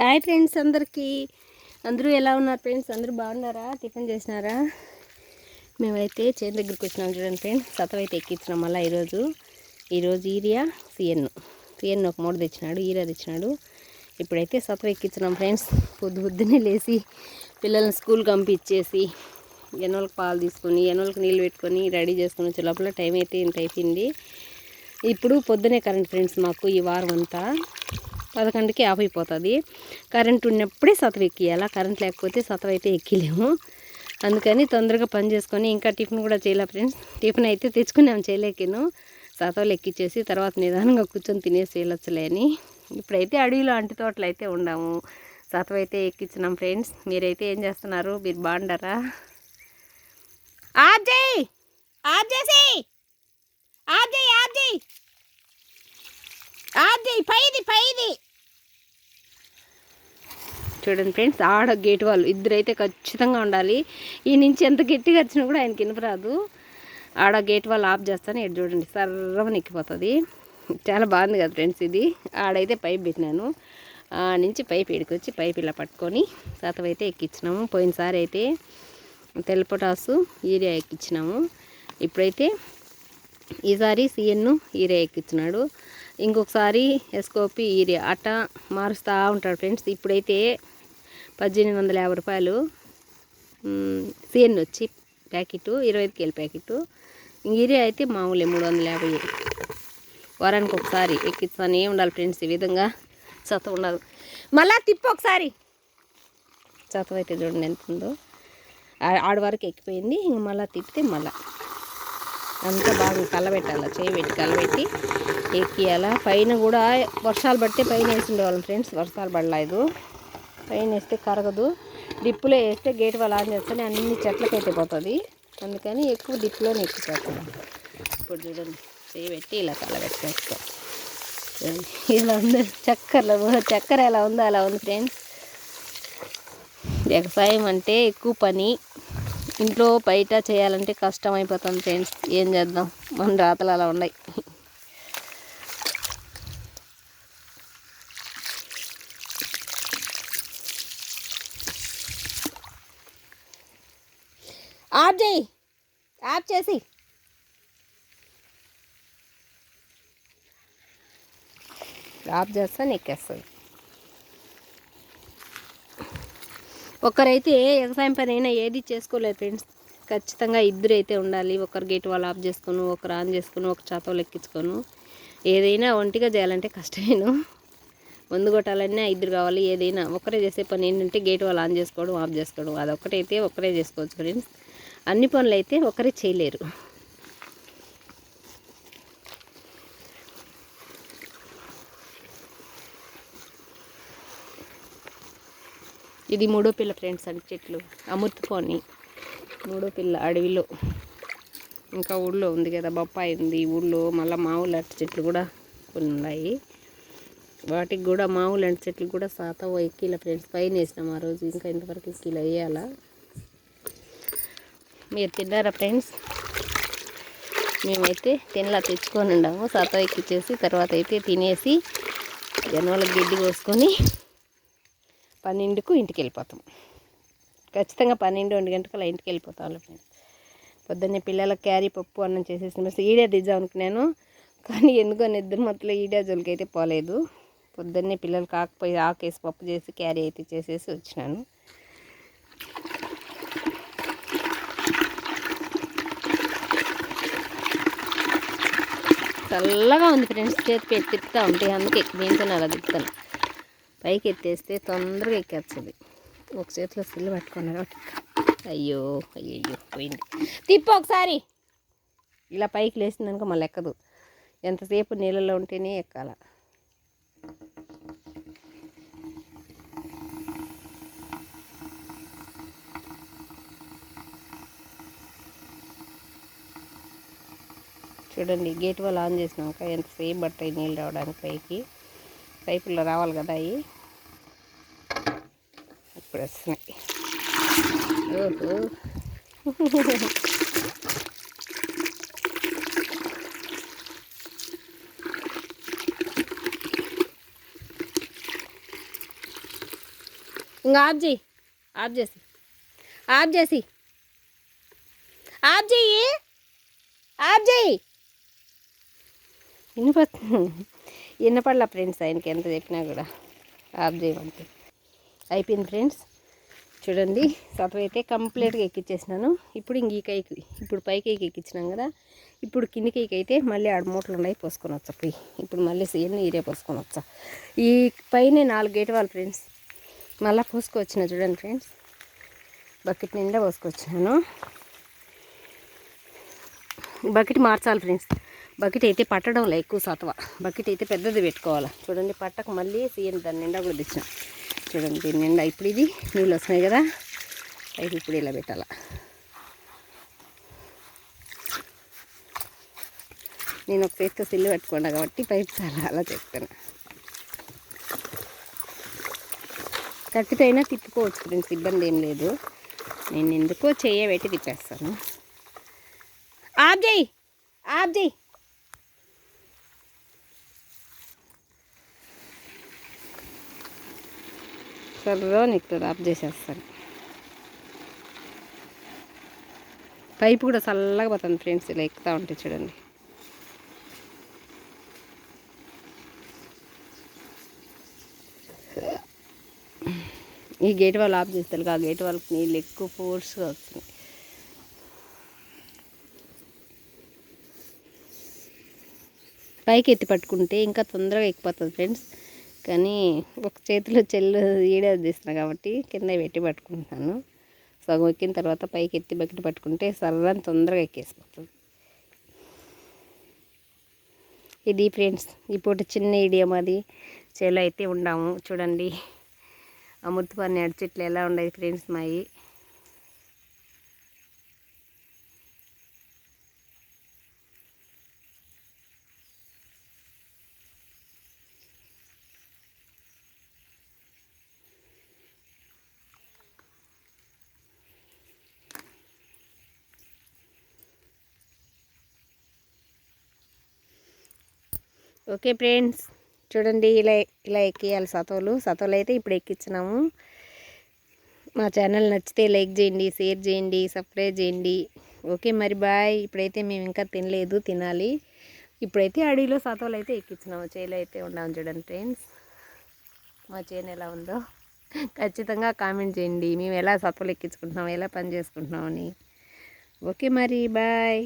Hi friends అందరికీ. అందరూ ఎలా ఉన్నారు ఫ్రెండ్స్ అందరూ బాగున్నారా? టిఫిన్ చేసినారా? మేమైతే చేను దగ్గరికి వచ్చినాం చూడండి ఫ్రెండ్స్ సతవ అయితే ఎక్కించినాం మళ్ళీ ఈరోజు. ఈరోజు ఈరియా సిఎన్ సిఎన్ ఒక మూడు తెచ్చినాడు ఈరియా తెచ్చినాడు. ఇప్పుడైతే సతవ ఎక్కించినాం ఫ్రెండ్స్ పొద్దు పొద్దున్నే లేచి పిల్లల్ని స్కూల్కి పంపించేసి ఎన్నోళ్ళకి పాలు తీసుకొని ఎన్నోళ్ళకి నీళ్ళు పెట్టుకొని రెడీ చేసుకుని వచ్చే లోపల టైం అయితే ఇంత అయిపోయింది. ఇప్పుడు పొద్దునే కరెంట్ ఫ్రెండ్స్ మాకు ఈ వారం అంతా పదకొండుకి ఆఫ్ అయిపోతుంది కరెంట్ ఉన్నప్పుడే సతవ ఎక్కియాల? కరెంట్ లేకపోతే సతవ అయితే ఎక్కిలేము. అందుకని తొందరగా పని చేసుకొని ఇంకా టిఫిన్ కూడా చేయలే ఫ్రెండ్స్. టిఫిన్ అయితే తెచ్చుకున్నాము చేయలేకేను. సతవలు ఎక్కిచ్చేసి తర్వాత నిదానంగా కూర్చొని తినేసి వెళ్ళొచ్చులే అని. ఇప్పుడైతే అడవిలో అంటి తోటలు అయితే ఉండాము. సతవ అయితే ఎక్కించినాం ఫ్రెండ్స్. మీరైతే ఏం చేస్తున్నారు? మీరు బాగుండారా? ఆ జై ఆ జై ఆప్ చేయి అది పైది పైది. చూడండి ఫ్రెండ్స్ ఆడ గేట్ వాళ్ళు ఇద్దరైతే ఖచ్చితంగా ఉండాలి. ఈ నుంచి ఎంత గట్టిగా వచ్చినా కూడా ఆయనకి వినపరాదు ఆడ గేట్ వాళ్ళు ఆఫ్ చేస్తాను ఇటు చూడండి సర్రమని ఎక్కిపోతుంది. చాలా బాగుంది కదా ఫ్రెండ్స్ ఇది. ఆడైతే పైప్ పెట్టినాను. ఆ నుంచి పైప్ ఎడుకొచ్చి పైప్ ఇలా పట్టుకొని అయితే ఎక్కించినాము పోయినసారి అయితే తెల్లపటాసు ఈరియా ఎక్కించినాము ఇప్పుడైతే ఈసారి సిఎన్ను ఈరియా ఎక్కించినాడు ఇంకొకసారి ఎస్కోపి ఈరియా అట్టా మారుస్తూ ఉంటాడు ఫ్రెండ్స్. ఇప్పుడైతే పద్దెనిమిది వందల యాభై రూపాయలు సిఎన్ వచ్చి ప్యాకెట్ ఇరవై ఐదు కేల ప్యాకెట్ ఈరియా అయితే మామూలే మూడు వందల యాభై. వారానికి ఒకసారి ఎక్కిస్తానే ఉండాలి ఫ్రెండ్స్ ఈ విధంగా. చత ఉండదు మళ్ళా తిప్పు ఒకసారి. చతవైతే అయితే చూడండి ఎంత ఉందో. ఆ- వరకు ఎక్కిపోయింది. ఇంక మళ్ళీ తిప్పితే మళ్ళీ అంతా బాగా కలబెట్టాలి చేయి పెట్టి కలబెట్టి. ఎక్కియాల? పైన కూడా వర్షాలు పడితే పైన వేసిండేవాళ్ళం ఫ్రెండ్స్. వర్షాలు పడలేదు. పైన వేస్తే కరగదు. డిప్పులో వేస్తే గేట్ వాళ్ళు ఆన్ చేస్తేనే అన్ని చెట్లకైతే పోతుంది. అందుకని ఎక్కువ డిప్పులోనే ఎక్కిపోతుంది ఇప్పుడు చూడండి. చేయి పెట్టి ఇలా కలబెట్టేస్తాం చూడండి. ఇలా ఉంది. చక్కెరలో చక్కెర ఎలా ఉందో అలా ఉంది ఫ్రెండ్స్. వ్యవసాయం అంటే ఎక్కువ పని. ఇంట్లో బయట చేయాలంటే కష్టం అయిపోతుంది ఫ్రెండ్స్. ఏం చేద్దాం? మన రాతలు అలా ఉన్నాయి. ఆఫ్ చేయి. ఆఫ్ చేసి. ఆఫ్ చేస్తా నెక్కేస్తుంది. ఒకరైతే వ్యవసాయం పని అయినా ఏది చేసుకోలేదు ఫ్రెండ్స్. ఖచ్చితంగా ఇద్దరు అయితే ఉండాలి. ఒకరు గేట్ వాళ్ళు ఆఫ్ చేసుకొని ఒకరు ఆన్ చేసుకొని ఒక చేతలు ఎక్కించుకోను. ఏదైనా ఒంటిగా చేయాలంటే కష్టమేను. ముందు కొట్టాలన్నా ఇద్దరు కావాలి. ఏదైనా ఒకరే చేసే పని ఏంటంటే గేట్ వాళ్ళు ఆన్ చేసుకోవడం ఆఫ్ చేసుకోవడం. అదొక్కటైతే ఒకరే చేసుకోవచ్చు ఫ్రెండ్స్. అన్ని పనులు అయితే ఒకరే చేయలేరు. ఇది మూడో పిల్ల ఫ్రెండ్స్ అండి చెట్లు. అమృతపోని మూడో పిల్ల అడవిలో. ఇంకా ఊళ్ళో ఉంది కదా బొప్పాయి ఉంది ఊళ్ళో మళ్ళీ మామూలు అరటి చెట్లు కూడా కొన్ని ఉన్నాయి. వాటికి కూడా మామూలు అరటి చెట్లు కూడా సాత ఓ ఎక్కిల ఫ్రెండ్స్. పైన వేసినాం ఆ రోజు. ఇంకా ఇంతవరకు ఎక్కిల వేయాలా? మీరు తిన్నారా ఫ్రెండ్స్? మేమైతే తినలా తెచ్చుకొని ఉండాము సాత ఎక్కిచ్చేసి తర్వాత అయితే తినేసి జనవాళ్ళకి గిడ్డి కోసుకొని పన్నెండుకు ఇంటికి వెళ్ళిపోతాం. ఖచ్చితంగా పన్నెండు రెండు గంటకల్లా ఇంటికి వెళ్ళిపోతాం ఫ్రెండ్స్. పొద్దున్నే పిల్లలకు క్యారీ పప్పు అన్నం చేసేసి మరి ఈడే దిద్దాం అనుకున్నాను. కానీ ఎందుకో నిద్ర మొత్తం ఈడే జోలికి అయితే పోలేదు. పొద్దున్నే పిల్లలకి కాకపోయి ఆకేసి పప్పు చేసి క్యారీ అయితే చేసేసి వచ్చినాను. చల్లగా ఉంది ఫ్రెండ్స్. చేతి పెట్టి ఉంటాయి. ఉంటే అందుకే దీంతో అలా తిప్పుతాను. పైకి ఎత్తేస్తే తొందరగా ఎక్కేస్తుంది. ఒక చేతిలో సిల్లు పట్టుకున్నారు అయ్యో అయ్యో పోయింది. తిప్పు ఒకసారి. ఇలా పైకి లేచిందనుకో మళ్ళీ ఎక్కదు. ఎంతసేపు నీళ్ళలో ఉంటేనే ఎక్కాల. చూడండి గేట్ వాళ్ళు ఆన్ చేసినాక ఎంతసేపు పట్టాయి నీళ్ళు రావడానికి పైకి. పైపుల్లో రావాలి కదా అవి. ఇప్పుడు వస్తున్నాయి. ఓహో. ఇంకా ఆఫ్ చేయి. ఆఫ్ చేసి. ఆఫ్ చేసి. ఆఫ్ చేయి. ఆఫ్ చేయి. వినప వినపడలా ఫ్రెండ్స్ ఆయనకి ఎంత చెప్పినా కూడా. ఆఫ్ చేయమంటే. అయిపోయింది ఫ్రెండ్స్. చూడండి సపరేట్ అయితే కంప్లీట్గా ఎక్కించేసినాను ఇప్పుడు ఇంక ఈ కైకి ఇప్పుడు పైకి ఎక్కించినాం కదా. ఇప్పుడు కింది కైకి అయితే మళ్ళీ ఆడ మూటలు ఉన్నాయి పోసుకొని వచ్చా పోయి. ఇప్పుడు మళ్ళీ సేమ్ ఈరే పోసుకొని వచ్చా. ఈ పైన నాలుగు గేట్ వాళ్ళు ఫ్రెండ్స్. మళ్ళీ పోసుకొచ్చిన చూడండి ఫ్రెండ్స్. బకెట్ నిండా పోసుకొచ్చినాను. బకెట్ మార్చాలి ఫ్రెండ్స్. బకెట్ అయితే పట్టడంలో ఎక్కువ సత్వ బకెట్ అయితే పెద్దది పెట్టుకోవాలి. చూడండి పట్టక మళ్ళీ సీఎం దాని నిండా కూడా తెచ్చిన. చూడండి దీని నిండా ఇప్పుడు ఇది నీళ్ళు వస్తున్నాయి కదా. పైకి ఇప్పుడు ఇలా పెట్టాల. నేను ఒక చేతితో సిల్లు పెట్టుకున్నా కాబట్టి పైపు చాలా అలా చెప్తాను కత్తితో అయినా తిప్పుకోవచ్చు ఫ్రెండ్స్ ఇబ్బంది ఏం లేదు. నేను ఎందుకో చేయబెట్టి తిప్పేస్తాను. ఆప్ చేయి ఆప్ చేయి కుక్కర్లో నిక్కుతుంది ఆఫ్ చేసేస్తాను. పైపు కూడా చల్లగా పోతుంది ఫ్రెండ్స్ ఇలా ఎక్కుతూ ఉంటాయి చూడండి. ఈ గేట్ వాళ్ళు ఆఫ్ చేస్తారు ఆ గేట్ వాళ్ళకి నీళ్ళు ఎక్కువ ఫోర్స్గా వస్తుంది. పైకి ఎత్తి పట్టుకుంటే ఇంకా తొందరగా ఎక్కిపోతుంది ఫ్రెండ్స్. కానీ ఒక చేతిలో చెల్లు ఈడేది తీస్తున్నా కాబట్టి కింద పెట్టి పట్టుకుంటున్నాను. సగం ఎక్కిన తర్వాత పైకి ఎత్తి బకెట్ పట్టుకుంటే సర్రని తొందరగా ఎక్కేసిపోతుంది. ఇది ఫ్రెండ్స్ ఇప్పుడు చిన్న ఇడియం అది. చేలో అయితే ఉండాము. చూడండి. ఆ ముత్తుపని ఎలా ఉండేది ఫ్రెండ్స్ మావి ఓకే ఫ్రెండ్స్ చూడండి ఇలా ఇలా ఎక్కియాలి సతోలు. సతోలు అయితే ఇప్పుడు ఎక్కించినాము. మా ఛానల్ నచ్చితే లైక్ చేయండి షేర్ చేయండి సబ్స్క్రైబ్ చేయండి. ఓకే మరి బాయ్. ఇప్పుడైతే మేము ఇంకా తినలేదు తినాలి. ఇప్పుడైతే అడవిలో సతోలు అయితే ఎక్కించినాము. చేలో అయితే ఉన్నాము చూడండి ఫ్రెండ్స్. మా చేను ఎలా ఉందో ఖచ్చితంగా కామెంట్ చేయండి. మేము ఎలా సతోలు ఎక్కించుకుంటున్నాం ఎలా పని చేసుకుంటున్నామని ఓకే మరి బాయ్.